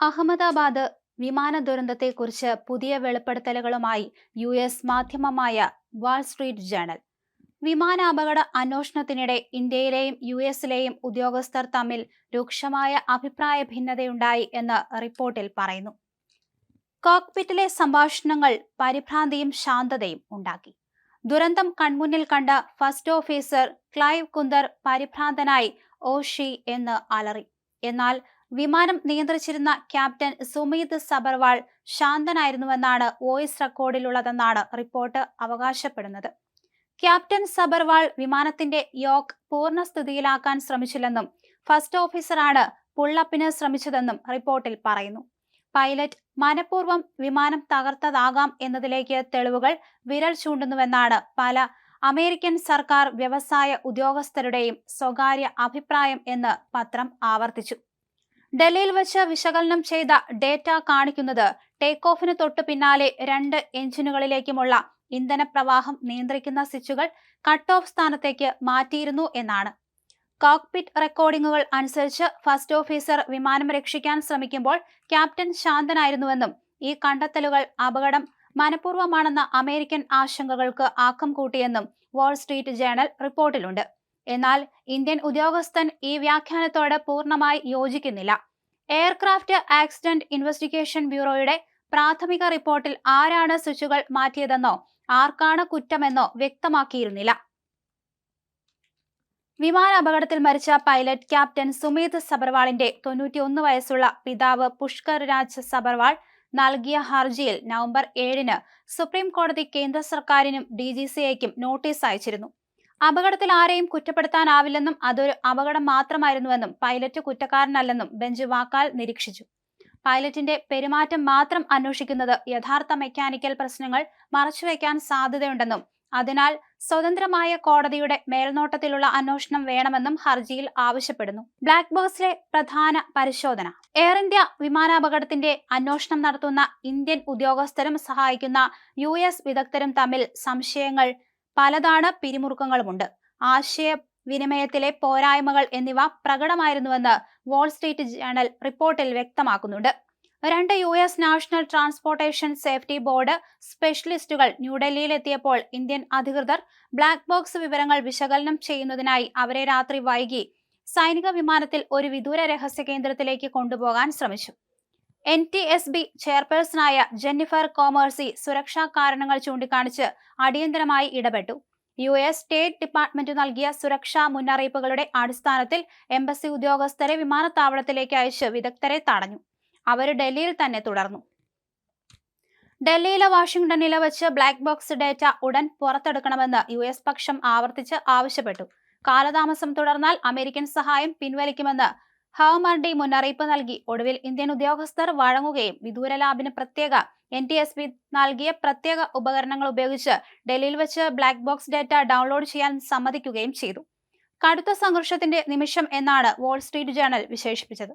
അഹമ്മദാബാദ് വിമാന ദുരന്തത്തെക്കുറിച്ച് പുതിയ വെളിപ്പെടുത്തലുകളുമായി യു എസ് മാധ്യമമായ വാൾ സ്ട്രീറ്റ് ജേണൽ. വിമാനാപകട അന്വേഷണത്തിനിടെ ഇന്ത്യയിലെയും യു എസിലെയും ഉദ്യോഗസ്ഥർ തമ്മിൽ രൂക്ഷമായ അഭിപ്രായ ഭിന്നതയുണ്ടായി എന്ന് റിപ്പോർട്ടിൽ പറയുന്നു. കോക്പിറ്റിലെ സംഭാഷണങ്ങൾ പരിഭ്രാന്തിയും ശാന്തതയും ഉണ്ടാക്കി. ദുരന്തം കൺമുന്നിൽ കണ്ട ഫസ്റ്റ് ഓഫീസർ ക്ലൈവ് കുന്ദർ പരിഭ്രാന്തനായി ഓഷി എന്ന് അലറി. എന്നാൽ വിമാനം നിയന്ത്രിച്ചിരുന്ന ക്യാപ്റ്റൻ സുമീത് സബർവാൾ ശാന്തനായിരുന്നുവെന്നാണ് വോയിസ് റെക്കോർഡിലുള്ളതെന്നാണ് റിപ്പോർട്ട് അവകാശപ്പെടുന്നത്. ക്യാപ്റ്റൻ സബർവാൾ വിമാനത്തിന്റെ യോക്ക് പൂർണസ്ഥിതിയിലാക്കാൻ ശ്രമിച്ചില്ലെന്നും ഫസ്റ്റ് ഓഫീസറാണ് പുള്ളപ്പിന് ശ്രമിച്ചതെന്നും റിപ്പോർട്ടിൽ പറയുന്നു. പൈലറ്റ് മനഃപൂർവം വിമാനം തകർത്തതാകാം എന്നതിലേക്ക് തെളിവുകൾ വിരൽ ചൂണ്ടുന്നുവെന്നാണ് പല അമേരിക്കൻ സർക്കാർ വ്യവസായ ഉദ്യോഗസ്ഥരുടെയും സ്വകാര്യ അഭിപ്രായം എന്ന് പത്രം ആവർത്തിച്ചു. ഡൽഹിയിൽ വച്ച് വിശകലനം ചെയ്ത ഡേറ്റ കാണിക്കുന്നത് ടേക്ക് ഓഫിന് തൊട്ടു പിന്നാലെ രണ്ട് എഞ്ചിനുകളിലേക്കുമുള്ള ഇന്ധന പ്രവാഹം നിയന്ത്രിക്കുന്ന സ്വിച്ചുകൾ കട്ട് ഓഫ് സ്ഥാനത്തേക്ക് മാറ്റിയിരുന്നു എന്നാണ്. കോക്പിറ്റ് റെക്കോർഡിംഗുകൾ അനുസരിച്ച് ഫസ്റ്റ് ഓഫീസർ വിമാനം രക്ഷിക്കാൻ ശ്രമിക്കുമ്പോൾ ക്യാപ്റ്റൻ ശാന്തനായിരുന്നുവെന്നും ഈ കണ്ടെത്തലുകൾ അപകടം മനഃപൂർവമാണെന്ന അമേരിക്കൻ ആശങ്കകൾക്ക് ആക്കം കൂട്ടിയെന്നും വാൾസ്ട്രീറ്റ് ജേണൽ റിപ്പോർട്ടിലുണ്ട്. എന്നാൽ ഇന്ത്യൻ ഉദ്യോഗസ്ഥൻ ഈ വ്യാഖ്യാനത്തോട് പൂർണമായി യോജിക്കുന്നില്ല. എയർക്രാഫ്റ്റ് ആക്സിഡന്റ് ഇൻവെസ്റ്റിഗേഷൻ ബ്യൂറോയുടെ പ്രാഥമിക റിപ്പോർട്ടിൽ ആരാണ് സ്വിച്ചുകൾ മാറ്റിയതെന്നോ ആർക്കാണ് കുറ്റമെന്നോ വ്യക്തമാക്കിയിരുന്നില്ല. വിമാന അപകടത്തിൽ മരിച്ച പൈലറ്റ് ക്യാപ്റ്റൻ സുമീത് സബർവാളിന്റെ തൊണ്ണൂറ്റിയൊന്ന് വയസ്സുള്ള പിതാവ് പുഷ്കർ രാജ് സബർവാൾ നൽകിയ ഹർജിയിൽ നവംബർ ഏഴിന് സുപ്രീം കോടതി കേന്ദ്ര സർക്കാരിനും ഡി ജി സി നോട്ടീസ് അയച്ചിരുന്നു. അപകടത്തിൽ ആരെയും കുറ്റപ്പെടുത്താനാവില്ലെന്നും അതൊരു അപകടം മാത്രമായിരുന്നുവെന്നും പൈലറ്റ് കുറ്റക്കാരനല്ലെന്നും ബെഞ്ച് വാക്കാൽ നിരീക്ഷിച്ചു. പൈലറ്റിന്റെ പെരുമാറ്റം മാത്രം അന്വേഷിക്കുന്നത് യഥാർത്ഥ മെക്കാനിക്കൽ പ്രശ്നങ്ങൾ മറച്ചുവെക്കാൻ സാധ്യതയുണ്ടെന്നും അതിനാൽ സ്വതന്ത്രമായ കോടതിയുടെ മേൽനോട്ടത്തിലുള്ള അന്വേഷണം വേണമെന്നും ഹർജിയിൽ ആവശ്യപ്പെടുന്നു. ബ്ലാക്ക് ബോക്സിലെ പ്രധാന പരിശോധന. എയർ ഇന്ത്യ വിമാനാപകടത്തിന്റെ അന്വേഷണം നടത്തുന്ന ഇന്ത്യൻ ഉദ്യോഗസ്ഥരും സഹായിക്കുന്ന യു വിദഗ്ധരും തമ്മിൽ സംശയങ്ങൾ പലതാണ് പിരിമുറുക്കങ്ങളുമുണ്ട്. ആശയ വിനിമയത്തിലെ പോരായ്മകൾ എന്നിവ പ്രകടമായിരുന്നുവെന്ന് വാൾ സ്ട്രീറ്റ് ജേണൽ റിപ്പോർട്ടിൽ വ്യക്തമാക്കുന്നുണ്ട്. രണ്ട് U S national transportation safety board സ്പെഷ്യലിസ്റ്റുകൾ ന്യൂഡൽഹിയിലെത്തിയപ്പോൾ ഇന്ത്യൻ അധികൃതർ ബ്ലാക്ക് ബോക്സ് വിവരങ്ങൾ വിശകലനം ചെയ്യുന്നതിനായി അവരെ രാത്രി വൈകി സൈനിക വിമാനത്തിൽ ഒരു വിദൂര രഹസ്യ കേന്ദ്രത്തിലേക്ക് കൊണ്ടുപോകാൻ ശ്രമിച്ചു. എൻ ടി എസ് ബി ചെയർപേഴ്സണായ ജെന്നിഫർ കോമേഴ്സി സുരക്ഷാ കാരണങ്ങൾ ചൂണ്ടിക്കാണിച്ച് അടിയന്തരമായി ഇടപെട്ടു. യു എസ് സ്റ്റേറ്റ് ഡിപ്പാർട്ട്മെന്റ് നൽകിയ സുരക്ഷാ മുന്നറിയിപ്പുകളുടെ അടിസ്ഥാനത്തിൽ എംബസി ഉദ്യോഗസ്ഥരെ വിമാനത്താവളത്തിലേക്ക് അയച്ച് വിദഗ്ധരെ തടഞ്ഞു. അവർ ഡൽഹിയിൽ തന്നെ തുടർന്നു. ഡൽഹിയിലെ വാഷിംഗ്ടണിലെ വെച്ച് ബ്ലാക്ക് ബോക്സ് ഡേറ്റ ഉടൻ പുറത്തെടുക്കണമെന്ന് യു എസ് പക്ഷം ആവർത്തിച്ച് ആവശ്യപ്പെട്ടു. കാലതാമസം തുടർന്നാൽ അമേരിക്കൻ സഹായം പിൻവലിക്കുമെന്ന് ഹവമർഡി മുന്നറിയിപ്പ് നൽകി ഒടുവിൽ ഇന്ത്യൻ ഉദ്യോഗസ്ഥർ വഴങ്ങുകയും വിദൂര ലാബിന് പ്രത്യേക എൻ ടി എസ് പി നൽകിയ പ്രത്യേക ഉപകരണങ്ങൾ ഉപയോഗിച്ച് ഡൽഹിയിൽ വെച്ച് ബ്ലാക്ക് ബോക്സ് ഡാറ്റ ഡൗൺലോഡ് ചെയ്യാൻ സമ്മതിക്കുകയും ചെയ്തു. കടുത്ത സംഘർഷത്തിന്റെ നിമിഷം എന്നാണ് വാൾസ്ട്രീറ്റ് ജേണൽ വിശേഷിപ്പിച്ചത്.